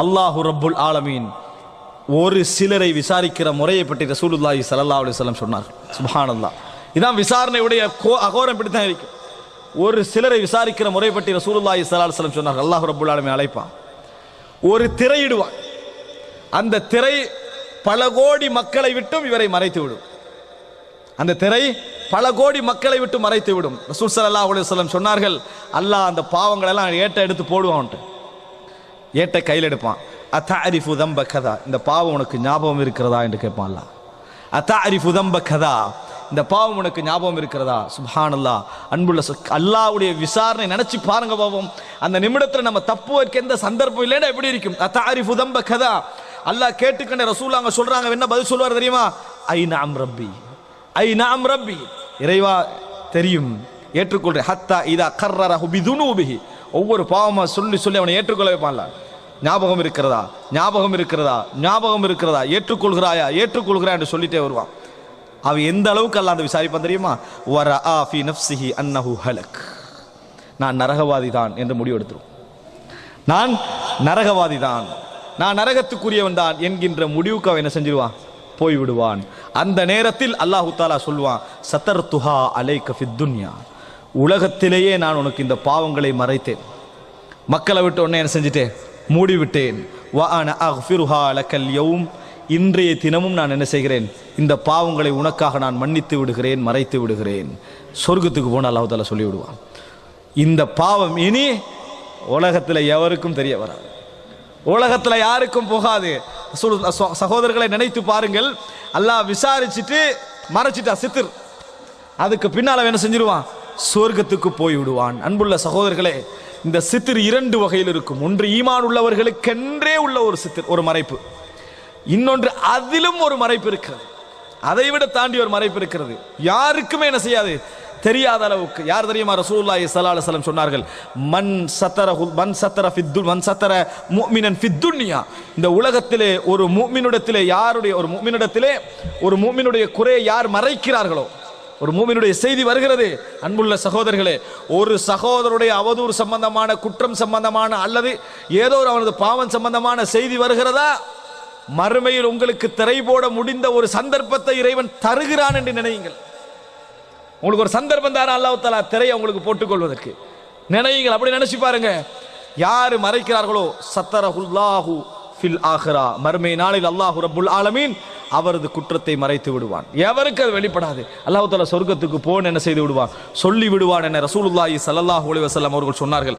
அல்லாஹு ரப்புல் ஆலமீன் ஒரு சிலரை விசாரிக்கிற முறையை பற்றி ரசூலுல்லாஹி சல்லா அலைஹி வஸல்லம் சொன்னார் சுப்ஹானல்லாஹ். இதான் விசாரணையுடைய கோ- அகோரம் இப்படி தான் இருக்கும். ஒரு சிலரை விசாரிக்கிற முறை பற்றி ரசூலுல்லாஹி சல்லா அலுவலம் சொன்னார் அல்லாஹு ரப்புல் ஆலமீன் அழைப்பான். ஒரு திரையிடுவான். அந்த திரை பல கோடி மக்களை விட்டும் இவரை மறைத்து விடும். அந்த திரை பல கோடி மக்களை விட்டு மறைத்து விடும். ரசூல் ஸல்லல்லாஹு அலுவலம் சொன்னார்கள் அல்லாஹ் அந்த பாவங்களெல்லாம் ஏற்ற ஏட்ட எடுத்து போடுவான்ட்டு. ஏட்ட கையில் எடுப்பான். அத்தாரிஃபு தம்ப கதா. இந்த பாவம் உனக்கு ஞாபகம் இருக்கிறதா என்று கேட்பான் அல்லாஹ். அத்தாரிஃபு தம்ப கதா. இந்த பாவம் உனக்கு ஞாபகம் இருக்கிறதா? சுபானல்லா அன்புள்ள அல்லாவுடைய விசாரணை நினைச்சு பாருங்க பாவம். அந்த நிமிடத்தில் நம்ம தப்பு வைக்க எந்த சந்தர்ப்பம் இல்லைன்னா எப்படி இருக்கும்? அத்தாரிஃபு தம்ப கதா. அல்லாஹ் கேட்டுக்கண்ட ரசூல் அவங்க சொல்றாங்க. என்ன பதில் சொல்லுவார் தெரியுமா? ஐ நாம் ரப்பி. ஐ நாம் ரப்பி. இறைவா தெரியும். ஏற்றுக்கொள்றேன். ஹத்தா இதா கர்ரர பிதுனூபிஹி. ஒவ்வொரு பாவமாக சொல்லி சொல்லி அவனை ஏற்றுக்கொள்ள வைப்பான்ல ஞாபகம் இருக்கிறதா? ஞாபகம் இருக்கிறதா? ஞாபகம் இருக்கிறதா? ஏற்றுக்கொள்கிறாயா? ஏற்றுக்கொள்கிறாய் என்று சொல்லிட்டே வருவான். அவன் எந்த அளவுக்கு அல்ல அந்த விசாரிப்பான் தெரியுமா? வர ஆ ஃபி அன்னஹு ஹலக். நான் நரகவாதி தான் என்று முடிவெடுத்துரும் நான் நரகவாதி தான் நான் நரகத்துக்குரியவன் தான் என்கின்ற முடிவுக்கு அவன் என்ன செஞ்சிருவான்? போய் விடுவான் அந்த நேரத்தில் அல்லாஹு தாலா சொல்வான் சத்தர் துஹா அலைக்க ஃபித்துன்யா உலகத்திலேயே நான் உனக்கு இந்த பாவங்களை மறைத்தேன். மக்களை விட்டு உடனே என்ன செஞ்சுட்டேன்? மூடி விட்டேன் வ அன அஃபிருஹா அலக்கல் யவும் இன்றைய தினமும் நான் என்ன செய்கிறேன்? இந்த பாவங்களை உனக்காக நான் மன்னித்து விடுகிறேன் மறைத்து விடுகிறேன். சொர்க்கத்துக்கு போன அல்லாஹால சொல்லி விடுவான் இந்த பாவம் இனி உலகத்தில் எவருக்கும் தெரிய வராது. உலகத்தில் யாருக்கும் போகாது. சொல்- சகோதரர்களை நினைத்து பாருங்கள். அல்லாஹ் விசாரிச்சுட்டு மறைச்சிட்டா சித்திர் அதுக்கு பின்னால் என்ன செஞ்சிருவான்? சொர்க்கத்துக்கு போய் விடுவான் அன்புள்ள சகோதரர்களே இந்த சித்திர் இரண்டு வகையில் இருக்கும். ஒன்று ஈமான் உள்ளவர்களுக்கென்றே உள்ள ஒரு சித்திர் ஒரு மறைப்பு. இன்னொன்று அதிலும் ஒரு மறைப்பு இருக்கிறது. அதை விட தாண்டி ஒரு மறைப்பு இருக்கிறது. யாருக்குமே என்ன செய்யாது? தெரியாத அளவுக்கு. யார் தெரியுமா? ரசூலுல்லாஹி ஸல்லல்லாஹு சொன்னார்கள் மன் சத்தர மண் சத்தர ஃபித்து மண் சத்தர மூமினன் ஃபித்துன்யா இந்த உலகத்திலே ஒரு மூமினிடத்திலே யாருடைய ஒரு மூமினிடத்திலே ஒரு மூமினுடைய குறையை யார் மறைக்கிறார்களோ ஒரு மூமினுடைய செய்தி வருகிறது. அன்புள்ள சகோதரர்களே ஒரு சகோதரருடைய அவதூறு சம்பந்தமான குற்றம் சம்பந்தமான அல்லது ஏதோ ஒரு அவனது பாவம் சம்பந்தமான செய்தி வருகிறதா? மறுமையில் உங்களுக்கு திரை போட முடிந்த ஒரு சந்தர்ப்பத்தை இறைவன் தருகிறான் என்று நினையுங்கள். உங்களுக்கு ஒரு சந்தர்ப்பம் தானே அல்லாஹ் திரையை உங்களுக்கு போட்டுக்கொள்வதற்கு. நினையுங்கள் அப்படி நினைச்சு பாருங்க. யாரு மறைக்கிறார்களோ சத்தரஹுல்லாஹு ஃபில் ஆஹ்ரா. மறுமை நாளில் அல்லாஹு ரபுல் ஆலமீன் அவரது குற்றத்தை மறைத்து விடுவான். எவருக்கு அது வெளிப்படாது. அல்லாஹு தஆலா சொர்க்கத்துக்கு போன் என்ன செய்து விடுவான்? சொல்லி விடுவான் என ரசூலுல்லாஹி சல்லாஹ் அலைஹி அவர்கள் சொன்னார்கள்.